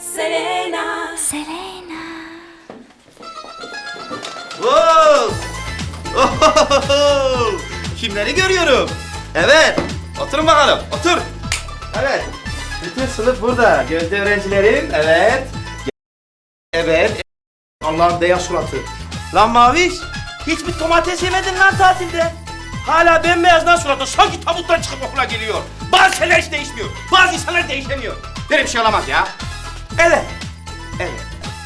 Selena. Selena. Wow! Ohohoho! Kimleri görüyorum? Evet. Oturun bakalım. Otur. Evet. Bütün sınıf burada. Gözde öğrencilerim. Evet. Evet. Allah'ın beyaz suratı. Lan Maviş. Hiçbir domates yemedin lan tatilde. Hala bembeyaz lan suratı. Sanki tabuttan çıkıp okula geliyor. Bazı şeyler hiç değişmiyor. Bazı insanlar değişemiyor. Böyle bir şey olamaz ya. Evet. Evet.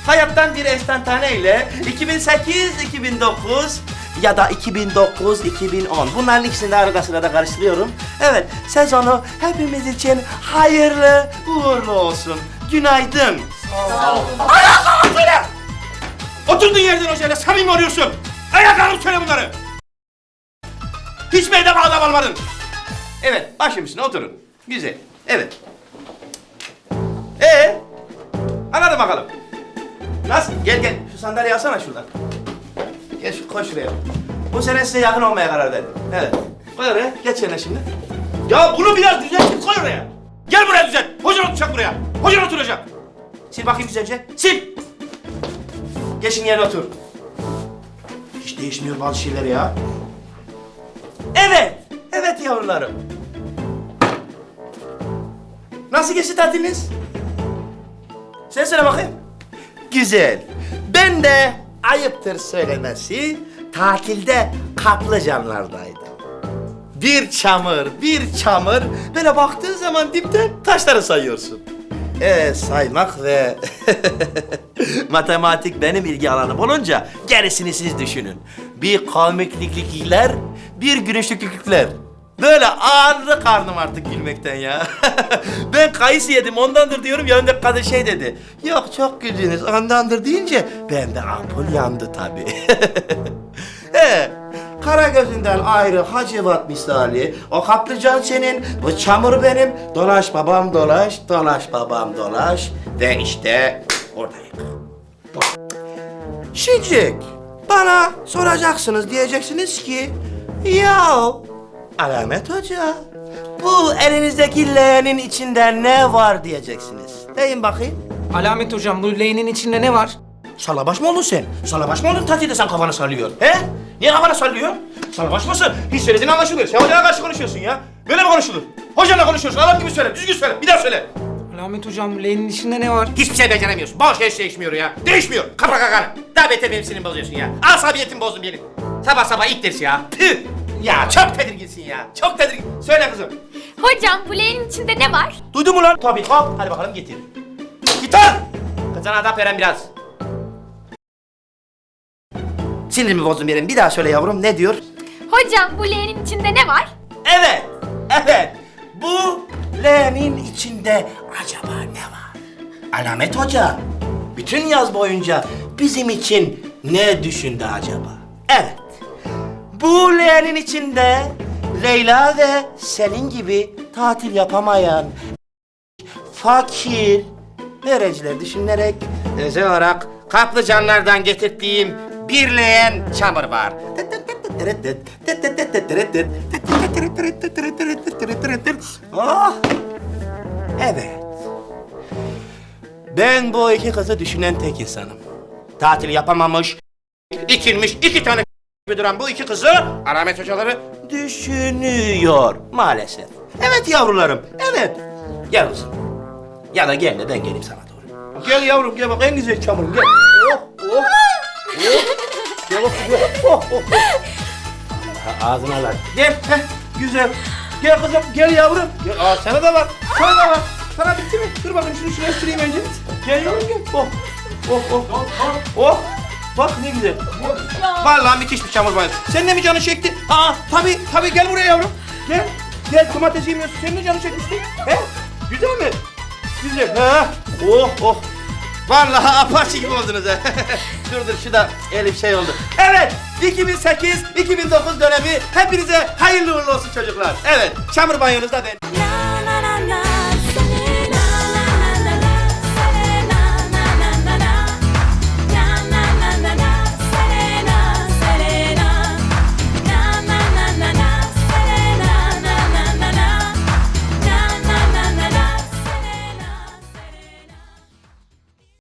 Hayattan bir enstantane ile 2008-2009 ya da 2009-2010 bunların ikisini arada sırada karıştırıyorum. Evet, sezonu hepimiz için hayırlı uğurlu olsun. Günaydın. Sağ olun. Ayaklarını söyle! Oturduğun yerden hocayla samimi oluyorsun. Ayaklarını söyle bunları. Hiç mi edep adam almadın? Evet, başım üstüne oturun. Güzel. Evet. Anladın bakalım. Nasıl? Gel gel. Şu sandalyeyi alsana şuradan. Gel şu koy şuraya. Bu sene size yakın olmaya karar verdim. Evet. Koy oraya. Geç yerine şimdi. Ya bunu biraz düzeltip koy oraya. Gel buraya düzelt. Hocan oturacak buraya. Hocan oturacak. Sil bakayım güzelce. Sil. Geçin yerine otur. Hiç değişmiyor bazı şeyler ya. Evet. Evet yavrularım. Nasıl geçti tatiliniz? Sen söyle bakayım. Güzel. Ben de ayıptır söylemesi tatilde kaplıcanlardaydım. Bir çamur, bir çamur. Böyle baktığın zaman dipten taşları sayıyorsun. Ee, saymak ve matematik benim ilgi alanım olunca gerisini siz düşünün. Bir komikliklikler, bir gülüşlüklükler. Böyle ağrı karnım artık gülmekten ya. ben kayısı yedim ondandır diyorum yanındaki kadın şey dedi. Yok çok güldünüz ondandır deyince ben de ampul yandı tabii. He, kara gözünden ayrı hacivat misali. O kaplıcan senin, bu çamur benim. Dolaş babam dolaş, dolaş babam dolaş. Ve işte oradayım. Şincik, bana soracaksınız diyeceksiniz ki ya Alamet Hoca bu elinizdeki leğenin içinde ne var diyeceksiniz. Deyin bakayım. Alamet hocam bu leğenin içinde ne var? Salabaş mı oldun sen? Salabaş mı oldun tatilde sen kafanı sallıyor? He? Niye kafanı sallıyor? Salabaş mısın? Hiç söylediğin anlaşılıyor. Sen hocana karşı konuşuyorsun ya. Böyle mi konuşulur? Hocanla konuşuyorsun. Adam gibi söyle. Düzgün söyle. Bir daha söyle. Alamet hocam leğenin içinde ne var? Hiçbir şey beceremiyorsun. Boş hiç değişmiyor ya. Değişmiyor. Kafa kakanı. Daha beter benim sinirimi bozuyorsun ya. Asabiyetimi bozdun benim. Sabah sabah ilk ders ya. Tüh. Ya çok tedirginsin ya. Çok tedirgin. Söyle kızım. Hocam bu leğenin içinde ne var? Duydun mu lan? Tabii hop. Hadi bakalım getir. Gitar. Kızana adap veren biraz. Sinirimi bozdun benim. Bir daha söyle yavrum. Ne diyor? Hocam bu leğenin içinde ne var? Evet. Evet. Bu leğenin içinde acaba ne var? Alamet Hoca. Bütün yaz boyunca bizim için ne düşündü acaba? Evet. Bu leğenin içinde Leyla ve senin gibi tatil yapamayan fakir öğrenciler düşünerek özel olarak kaplıcanlardan getirdiğim bir leğen çamur var. Oh, evet. Ben bu iki kızı düşünen tek insanım. Tatil yapamamış, dikilmiş iki tane gibi duran bu iki kızı alamet hocaları düşünüyor maalesef. Evet yavrularım, evet. Gel kızım. Ya da gel de ben geleyim sana doğru. Gel yavrum gel bak en güzel çamurum gel. Oh oh oh. Gel bak gel. Oh oh oh. Ağzına lan. Gel heh, güzel. Gel kızım gel yavrum. Gel. Aa sana da var. Sana da var. Sana bitti mi? Dur bakayım şunu şuraya süreyim önce. Gel yavrum gel. Oh. Oh oh oh. Oh. Bak ne güzel. Vallahi müthiş bir çamur banyosu. Senin de mi canın çekti? Aa tabii tabii gel buraya yavrum. Gel. Gel domates yemiyorsun. Senin de canın çekmişti. He? Güzel mi? Güzel. Ha? Oh oh. Vallahi apaçı gibi oldunuz ha. dur dur şu da elim şey oldu. Evet 2008-2009 dönemi hepinize hayırlı uğurlu olsun çocuklar. Evet çamur banyonuzda ben.